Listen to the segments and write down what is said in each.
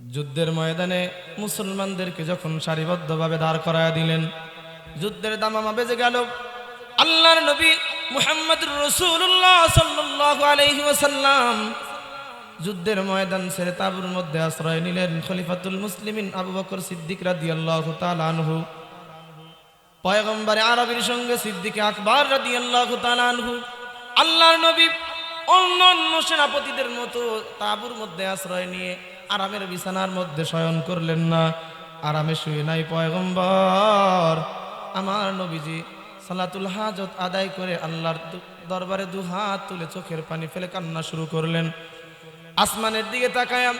যুদ্ধের ময়দানে মুসলমানদেরকে যখন সারিবদ্ধভাবে দাঁড় করায় দিলেন, যুদ্ধের দামামা বেজে গেল। আল্লাহর নবী মুহাম্মদ রসুল্লাহ সাল্লাল্লাহু আলাইহি ওয়াসাল্লাম যুদ্ধের ময়দান ছেড়ে তাবুর মধ্যে আশ্রয় নিলেন খলিফাতুল মুসলিমিন আবু বকর সিদ্দিক রাদিয়াল্লাহু তাআলা আনহু। পয়গম্বরে আরবির সঙ্গে সিদ্দিকে আকবর রাদিয়াল্লাহু তাআলা আনহু। আল্লাহর নবী অন্য অন্য সেনাপতিদের মতো তাঁবুর মধ্যে আশ্রয় নিয়ে আরামের বিছানার মধ্যে শয়ন করলেন না। আরামে শুয়ে নাই পয়গম্বর। আমার নবীজি সালাতুল হাজত আদায় করে আল্লাহর দরবারে দু হাত তুলে চোখের পানি ফেলে কান্না শুরু করলেন। আসমানের দিকে তাকায়াম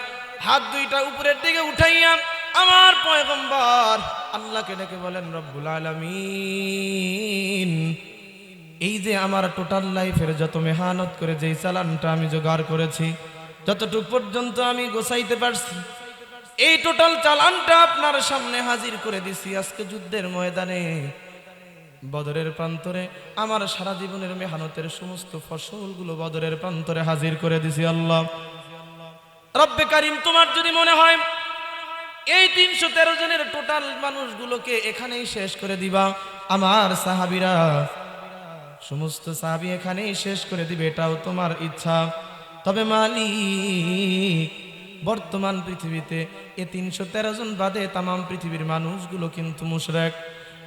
হাত দুইটা উপরের দিকে উঠাইয়াম আমার পয়গম্বর আল্লাহকে ডেকে বলেন, রব্বুল আলামিন। এই যে আমার টোটাল লাইফের যত মেহানত করে, যেই চালানটা আমি জোগাড় করেছি, যতটুক পর্যন্ত আমি গোছাইতে পারছি, এই টোটাল চালানটা আপনার সামনে হাজির করে দিছি আজকে যুদ্ধের ময়দানে। বদরের প্রান্তরে আমার সারা জীবনের মেহনতের সমস্ত ফসলগুলো বদরের প্রান্তরে হাজির করে দিছি আল্লাহ। রব্বে কারিম, তোমার যদি মনে হয় এই তিনশো তেরো জনের টোটাল মানুষগুলোকে এখানেই শেষ করে দিবা। আমার সাহাবিরা সমস্ত সাহাবি এখানেই শেষ করে দিবে, এটাও তোমার ইচ্ছা। তবে মালিক, বর্তমান পৃথিবীতে এ তিনশো তেরো জন বাদে তামাম পৃথিবীর মানুষগুলো কিন্তু মুশরেক।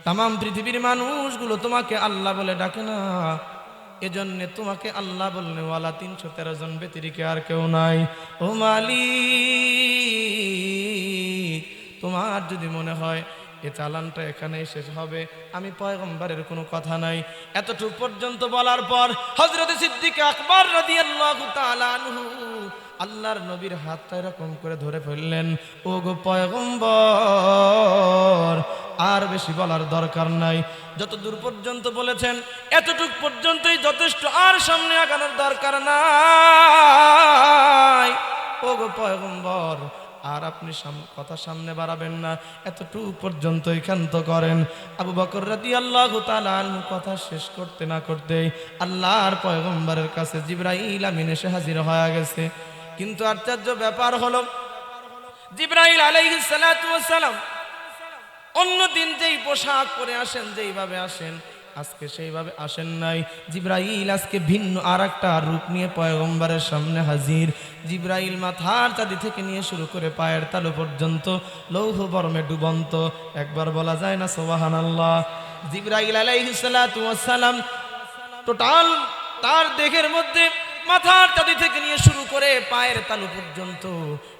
তামাম পৃথিবীর মানুষগুলো তোমাকে আল্লাহ বলে ডাকে না। এজন্য তোমাকে আল্লাহ বললে ওয়ালা তিনশো তেরো জন ব্যতিরিকে আর কেউ নাই। ও মালিক, তোমার যদি মনে হয় এ চালানটা এখানেই শেষ হবে। আমি পয়গম্বরের কোনো কথা নাই। এতটুকু পর্যন্ত বলার পর হজরত সিদ্দিক আকবর আল্লাহর নবীর হাতটা এরকম করে ধরে ফেললেন ও গো পয়গম্বর, আর বেশি বলার দরকার নাই। যত দূর পর্যন্ত বলেছেন, এতটুক পর্যন্তই যথেষ্ট, আর সামনে আগানোর দরকার নাই। ও গো পয়গম্বর আর আপনি কথা সামনে বাড়াবেন না। এতটুকু পর্যন্ত ক্ষান্ত করেন। আবু বকর রাদি আল্লাহ কথা শেষ করতে না করতেই আল্লাহর পয়গম্বরের কাছে জিব্রাইল আমিন এসে হাজির হয়ে গেছে। কিন্তু আশ্চর্য ব্যাপার হলো, জিব্রাইল আলাইহিস সালাম অন্যদিন যেই পোশাক পরে আসেন, যেইভাবে আসেন আজকে সেইভাবে আসেন নাই। জিব্রাইল আজকে ভিন্ন আর একটা রূপ নিয়ে পয়গম্বরের সামনে হাজির। জিব্রাইল মাথার চাঁদি থেকে নিয়ে শুরু করে পায়ের তালু পর্যন্ত লৌহ বর্মে ডুবন্ত। একবার বলা যায় না সোবাহান আল্লাহ জিব্রাইল আলাইহিসালাম টোটাল তার দেহের মধ্যে মাথার চাঁদি থেকে নিয়ে শুরু করে পায়ের তালু পর্যন্ত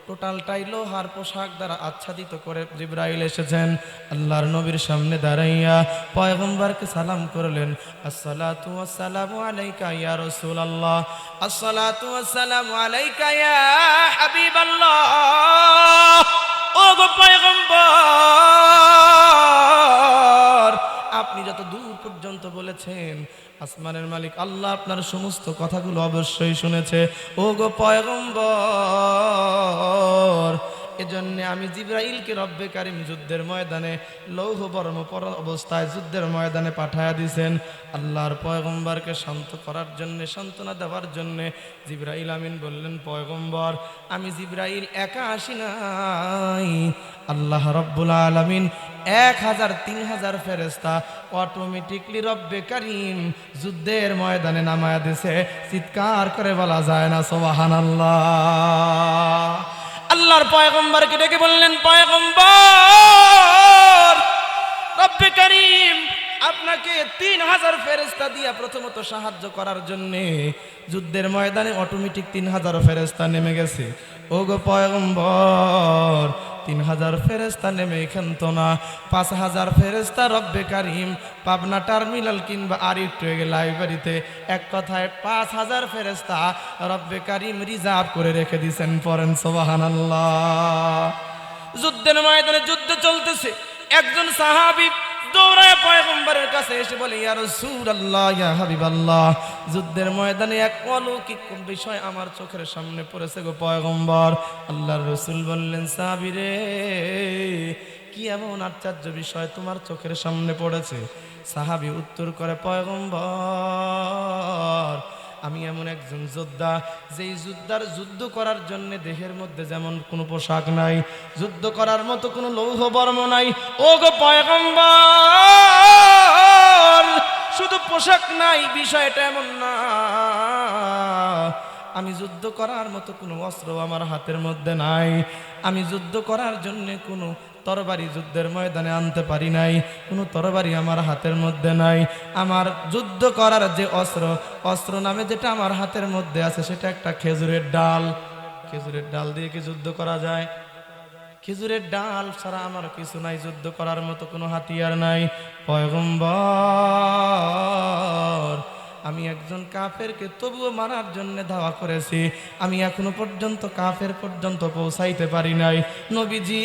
টোটালটাই লোহার পোশাক দ্বারা আচ্ছাদিত করে জিব্রাইল এসেছেন আল্লাহর নবীর সামনে দাঁড়াইয়া পয়গম্বরকে সালাম করলেন, আসসালাতু ওয়াসসালামু আলাইকা ইয়া রাসূলুল্লাহ। আসসালাতু ওয়াসসালামু আলাইকা ইয়া হাবিবাল্লাহ। ও গো পয়গম্বর, আপনি যত দূর পর্যন্ত বলেছেন আসমানের মালিক আল্লাহ আপনার সমস্ত কথাগুলো অবশ্যই শুনেছে। ও গো পয়গম্বর এজন্য আমি জিব্রাইলকে রব্বে কারিম যুদ্ধের ময়দানে লৌহ বর্ম পর অবস্থায় যুদ্ধের ময়দানে পাঠায়া দিছেন। আল্লাহর পয়গম্বরকে শান্ত করার জন্য, সান্ত্বনা দেওয়ার জন্যে জিব্রাইল আমিন বললেন, পয়গম্বর, আমি জিব্রাইল একা আসি নাই। আল্লাহ রব্বুল আলমিন এক হাজার, তিন হাজার ফেরেস্তা অটোমেটিকলি রব্বে কারিম যুদ্ধের ময়দানে নামায়া দিছে। চিৎকার করে বলা যায় না সোবাহান আল্লাহ আল্লাহর পয়গম্বরকে ডেকে বললেন, পয়গম্বর, রব্বে করিম, আপনাকে তিন হাজার ফেরেস্তা দিয়া প্রথমত সাহায্য করার জন্যে যুদ্ধের ময়দানে অটোমেটিক তিন হাজার ফেরেস্তা নেমে গেছে। ও গো পয়গম্বর তিন হাজার ফেরেস্তা নেমে খেলত না। পাঁচ হাজার ফেরেস্তা রব্বে কারিম, পাবনা টার্মিনাল কিংবা আর একটু এগে লাইব্রেরিতে। এক কথায় পাঁচ হাজার ফেরেস্তা রব্বে কারিম রিজার্ভ করে রেখে দিয়েছেন পরেন সোবাহান যুদ্ধের ময়দানে যুদ্ধ চলতেছে। একজন সাহাবি দৌড়ায় পয়গম্বরের কাছে এসে বলে, ইয়া রাসূলুল্লাহ, ইয়া হাবিবাল্লাহ, যুদ্ধের ময়দানে এক অলৌকিক বিষয় আমার চোখের সামনে পড়েছে গো পয়গম্বর। আল্লাহর রাসূল বললেন, সাবিরে, কি এমন আশ্চর্য বিষয় তোমার চোখের সামনে পড়েছে? সাহাবী উত্তর করে, পয়গম্বর আমি এমন একজন যোদ্ধা, যেই যোদ্ধার যুদ্ধ করার জন্য দেহের মধ্যে যেমন কোনো পোশাক নাই, যুদ্ধ করার মতো কোনো লৌহ বর্ম নাই ও গো পয়গম্বর! শুধু পোশাক নাই, বিষয়টা এমন না। আমি যুদ্ধ করার মতো কোনো অস্ত্র আমার হাতের মধ্যে নাই, আমি যুদ্ধ করার জন্য কোনো তরবারি যুদ্ধের ময়দানে আনতে পারি নাই। কোনো তরবারি আমার হাতের মধ্যে নাই। আমার যুদ্ধ করার যে অস্ত্র অস্ত্র নামে যেটা আমার হাতের মধ্যে আছে, সেটা একটা খেজুরের ডাল। খেজুরের ডাল দিয়ে কি যুদ্ধ করা যায়? খেজুরের ডাল ছাড়া আমার কিছু নাই। যুদ্ধ করার মতো কোনো হাতিয়ার নাই। পয়গম্বর আমি একজন কাফেরকে তবুও মারার জন্য ধাওয়া করেছি। আমি এখনও পর্যন্ত কাফের পর্যন্ত পৌঁছাইতে পারি নাই। নবীজি,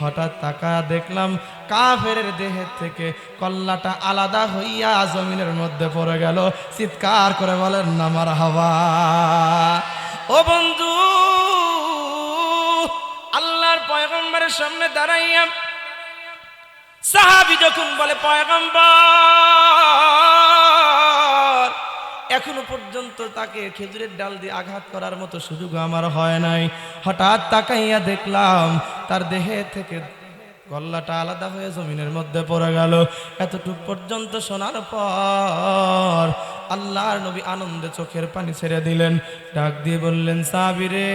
হঠাৎ তাকা দেখলাম কাফের দেহের থেকে কল্লাটা আলাদা হইয়া জমিনের মধ্যে পড়ে গেল। চিৎকার করে বলেন নামার হাওয়া ও বন্ধু, আল্লাহর পয়গম্বরের সামনে দাঁড়াইয়া সাহাবি যখন বলে, পয়গম্বর, এখনও পর্যন্ত তাকে খেজুরের ডাল দিয়ে আঘাত করার মতো সুযোগ আমার হয় নাই। হঠাৎ তাকাইয়া দেখলাম, তার দেহে থেকে গল্লাটা আলাদা হয়ে জমিনের মধ্যে পড়ে গেল। এতটুক পর্যন্ত শোনার পর আল্লাহর নবী আনন্দে চোখের পানি ছেড়ে দিলেন। ডাক দিয়ে বললেন সাবিরে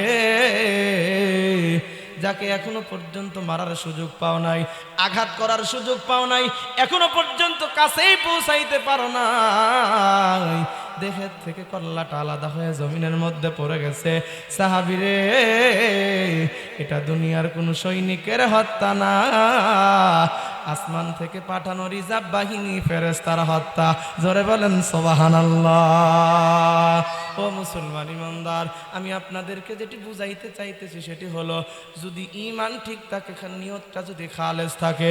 যাকে এখনও পর্যন্ত মারার সুযোগ পাও নাই, আঘাত করার সুযোগ পাও নাই, এখনও পর্যন্ত কাছেই পৌঁছাইতে পারো না দেহের থেকে কল্লাটা আলাদা হয়ে জমিনের মধ্যে পড়ে গেছে। সাহাবিরে এটা দুনিয়ার কোন সৈনিকের হত্যা না। আসমান থেকে পাঠানো রিজার্ভ বাহিনী ফেরেস্তার হত্যা। জোরে বলেন সোবাহান ও মুসলমান ইমানদার, আমি আপনাদেরকে যেটি বুঝাইতে চাইতেছি সেটি হলো, যদি ইমান ঠিক থাকে নিয়তটা যদি খালেজ থাকে,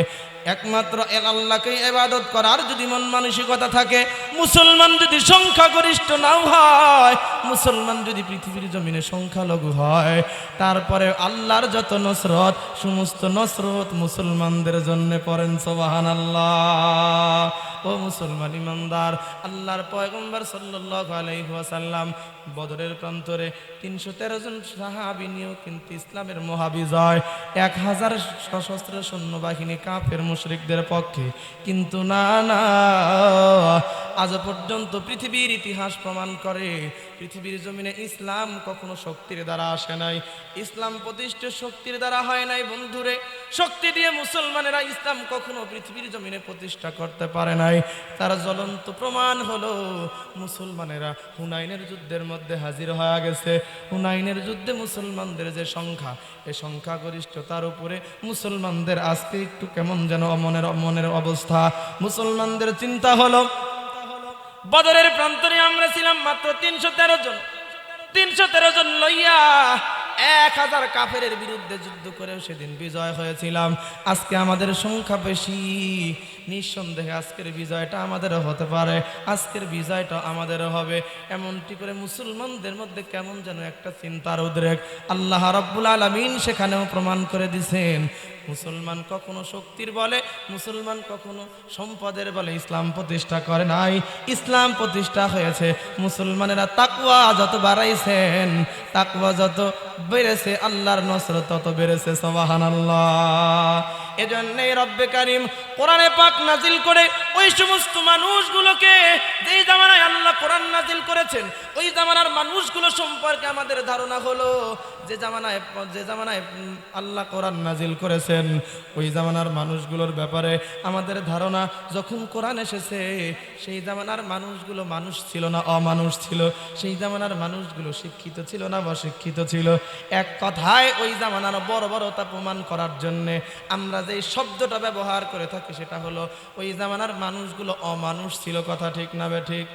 একমাত্র এক আল্লাহকে এবাদত করার যদি মন মানসিকতা থাকে, মুসলমান যদি সংখ্যাগরিষ্ঠ নাও হয়, মুসলমান যদি পৃথিবীর জমিনে সংখ্যালঘু হয়, তারপরে আল্লাহর যত নসরত, সমস্ত নসরত মুসলমানদের জন্য পড়েন সোবাহান আল্লাহ ও মুসলমান ইমানদার, আল্লাহর পয়গম্বর সাল্লাসাল্লাম বদরের প্রান্তরে তিনশো তেরো জন সাহাবি নিয়েও কিন্তু ইসলামের মহাবিজয়। এক হাজার সশস্ত্র সৈন্যবাহিনী কাফের মুশরিকদের পক্ষে। কিন্তু না না আজ পর্যন্ত পৃথিবীর ইতিহাস প্রমাণ করে, পৃথিবীর জমিনে ইসলাম কখনো শক্তির দ্বারা আসে নাই। ইসলাম প্রতিষ্ঠিত শক্তির দ্বারা হয় নাই বন্ধুরে। শক্তি দিয়ে মুসলমানেরা ইসলাম কখনো পৃথিবীর জমিনে প্রতিষ্ঠা করতে পারে নাই। তার জ্বলন্ত প্রমাণ হলো, মুসলমানেরা হুনাইনের যুদ্ধের মধ্যে হাজির হয়ে গেছে। হুনাইনের যুদ্ধে মুসলমানদের যে সংখ্যা, এ এই সংখ্যাগরিষ্ঠতার উপরে মুসলমানদের আজকে একটু কেমন যেন অমনের অমনের অবস্থা। মুসলমানদের চিন্তা হলো বদরের প্রান্তরে আমরা ছিলাম মাত্র তিনশো তেরো জন। তিনশো তেরো জন লইয়া এক হাজার কাফের বিরুদ্ধে যুদ্ধ করেও সেদিন বিজয় হয়েছিলাম। আজকে আমাদের সংখ্যা বেশি। নিঃসন্দেহে আজকের বিজয়টা আমাদেরও হতে পারে। আজকের বিজয়টা আমাদেরও হবে। এমনটি করে মুসলমানদের মধ্যে কেমন যেন একটা চিন্তার উদ্রেক। আল্লাহ রব্বুল আলমিন সেখানেও প্রমাণ করে দিছেন মুসলমান কখনো শক্তির বলে, মুসলমান কখনো সম্পদের বলে, ইসলাম প্রতিষ্ঠা করে নাই। ইসলাম প্রতিষ্ঠা হয়েছে। মুসলমানেরা তাকুয়া যত বাড়াইছেন তাকুয়া যত বেড়েছে, আল্লাহর নসর তত বেড়েছে সবাহান আল্লাহ এজন্যই রব্বে কারিম কোরআনে পাক নাজিল করে ওই সমস্ত মানুষগুলোকে যেই জামানায় আল্লাহ কোরআন নাজিল করেছেন, ওই জামানার মানুষগুলো সম্পর্কে আমাদের ধারণা হলো, যে জামানায় যে জামানায় আল্লাহ কোরআন নাজিল করেছেন, ওই জামানার মানুষগুলোর ব্যাপারে আমাদের ধারণা যখন কোরআন এসেছে, সেই জামানার মানুষগুলো মানুষ ছিল না অমানুষ ছিল, সেই জামানার মানুষগুলো শিক্ষিত ছিল না বা শিক্ষিত ছিল। এক কথায় ওই জামানার বড় বড়তা প্রমাণ করার জন্যে আমরা যে শব্দটা ব্যবহার করে থাকি, সেটা হলো, ওই জামানার মানুষগুলো অমানুষ ছিল, কথা ঠিক না ঠিক?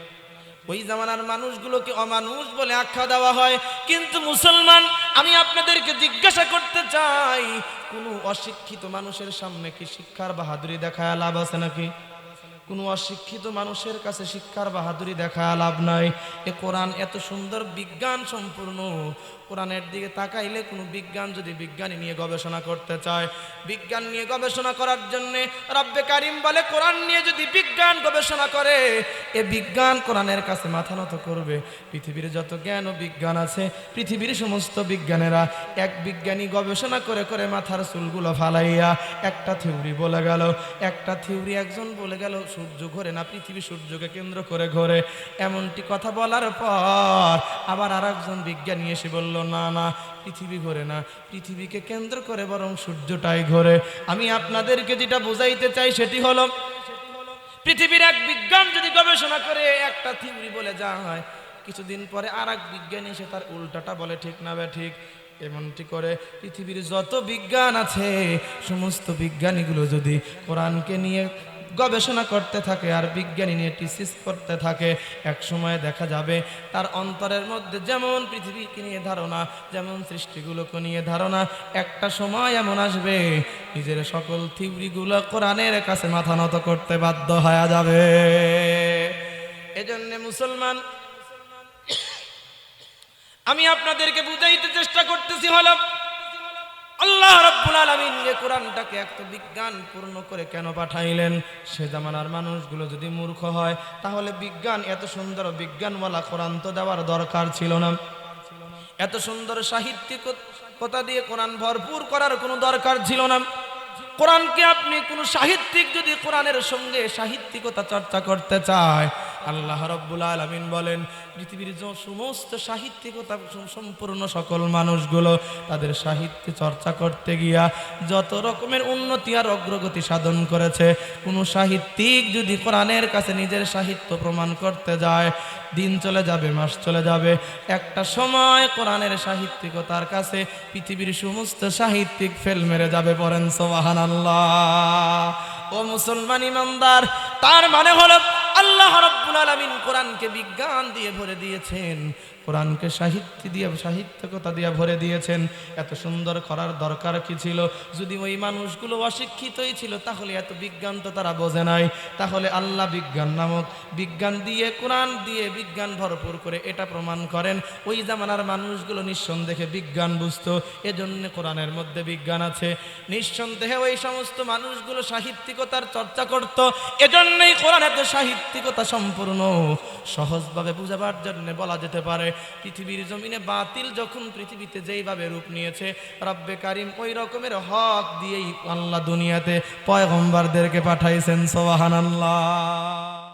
ওই জামানার মানুষগুলোকে অমানুষ বলে আখ্যা দেওয়া হয়, কিন্তু মুসলমান, আমি আপনাদেরকে জিজ্ঞাসা করতে চাই, কোনো অশিক্ষিত মানুষের সামনে কি শিক্ষার বাহাদুরি দেখায় লাভ আছে নাকি? কোনো অশিক্ষিত মানুষের কাছে শিক্ষার বাহাদুরি দেখা লাভ নাই এ কোরআন এত সুন্দর বিজ্ঞান সম্পূর্ণ। কোরআনের দিকে তাকাইলে কোনো বিজ্ঞান যদি বিজ্ঞানী নিয়ে গবেষণা করতে চায়, বিজ্ঞান নিয়ে গবেষণা করার জন্যে রব্বে কারিম বলে, কোরআন নিয়ে যদি বিজ্ঞান গবেষণা করে, এ বিজ্ঞান কোরআনের কাছে মাথা নত করবে। পৃথিবীর যত জ্ঞান ও বিজ্ঞান আছে, পৃথিবীর সমস্ত বিজ্ঞানেরা এক বিজ্ঞানী গবেষণা করে করে মাথার চুলগুলো ফালাইয়া একটা থিওরি বলে গেল, একটা থিওরি একজন বলে গেল সূর্য ঘোরে না পৃথিবী সূর্যকে কেন্দ্র করে ঘোরে? এমনটি কথা বলার পর আবার আর একজন বিজ্ঞানী এসে বলল, না না, পৃথিবী ঘোরে না। পৃথিবীকে কেন্দ্র করে বরং সূর্যটাই ঘোরে। আমি আপনাদেরকে যেটা বোঝাইতে চাই সেটি হলো, পৃথিবীর এক বিজ্ঞান যদি গবেষণা করে, একটা থিওরি বলে যা হয় কিছুদিন পরে আর এক বিজ্ঞানী সে তার উল্টাটা বলে, ঠিক না বে, ঠিক। এমনটি করে, পৃথিবীর যত বিজ্ঞান আছে, সমস্ত বিজ্ঞানীগুলো যদি কোরআনকে নিয়ে গবেষণা করতে থাকে আর বিজ্ঞানী নিয়ে টিসিস করতে থাকে। এক সময় দেখা যাবে তার অন্তরের মধ্যে যেমন পৃথিবীকে নিয়ে ধারণা, যেমন সৃষ্টিগুলোকে নিয়ে ধারণা, একটা সময় এমন আসবে, নিজের সকল থিওরিগুলো কোরআনের কাছে মাথা নত করতে বাধ্য হয়ে যাবে। এজন্য মুসলমান, আমি আপনাদেরকে বুঝাইতে চেষ্টা করতেছি হলো আল্লাহ রাব্বুল আলামিন যে কোরআনটাকে এত বিজ্ঞান পূর্ণ করে কেন পাঠাইলেন? সে জামানার মানুষগুলো যদি মূর্খ হয়, তাহলে বিজ্ঞান, এত সুন্দর বিজ্ঞানওয়ালা কোরআন তো দেওয়ার দরকার ছিল না। এত সুন্দর সাহিত্যিকতা দিয়ে কোরআন ভরপুর করার কোনো দরকার ছিল না। কোরআনকে আপনি কোনো সাহিত্যিক যদি কোরআনের সঙ্গে সাহিত্যিকতা চর্চা করতে চায় আল্লাহ রব্বুল আলমিন বলেন, পৃথিবীর যে সমস্ত সাহিত্যিকতা সম্পূর্ণ সকল মানুষগুলো তাদের সাহিত্য চর্চা করতে গিয়া যত রকমের উন্নতি আর অগ্রগতি সাধন করেছে, কোনো সাহিত্যিক যদি কোরআনের কাছে নিজের সাহিত্য প্রমাণ করতে যায়, দিন চলে যাবে, মাস চলে যাবে, একটা সময় কোরআনের সাহিত্যিকতার কাছে পৃথিবীর সমস্ত সাহিত্যিক ফেল মেরে যাবে পড়েন সোহান আল্লাহ ও মুসলমান ইমানদার, তার মানে হলো আল্লাহ রব্বুল আলমিন কোরআনকে বিজ্ঞান দিয়ে ভরে দিয়েছেন। কোরআনকে সাহিত্য দিয়ে, সাহিত্যকতা দিয়ে ভরে দিয়েছেন। এত সুন্দর করার দরকার কি ছিল? যদি ওই মানুষগুলো অশিক্ষিতই ছিল, তাহলে এত বিজ্ঞান তো তারা বোঝে নাই। তাহলে আল্লাহ বিজ্ঞান নামক বিজ্ঞান দিয়ে, কোরআন দিয়ে বিজ্ঞান ভরপুর করে এটা প্রমাণ করেন। ওই জামানার মানুষগুলো নিঃসন্দেহে বিজ্ঞান বুঝতো, এজন্য কোরআনের মধ্যে বিজ্ঞান আছে। নিঃসন্দেহে ওই সমস্ত মানুষগুলো সাহিত্যিকতার চর্চা করত, এজন্যই কোরআন এত সাহিত্যিকতা সম্পূর্ণ সহজভাবে বুঝাবার জন্য বলা যেতে পারে। পৃথিবীর জমিনে বাতিল যখন পৃথিবীতে যেইভাবে রূপ নিয়েছে, রব্বে কারিম ওই রকমের হক দিয়েই আল্লাহ দুনিয়াতে পয়গম্বারদেরকে পাঠাইছেন সোহান আল্লাহ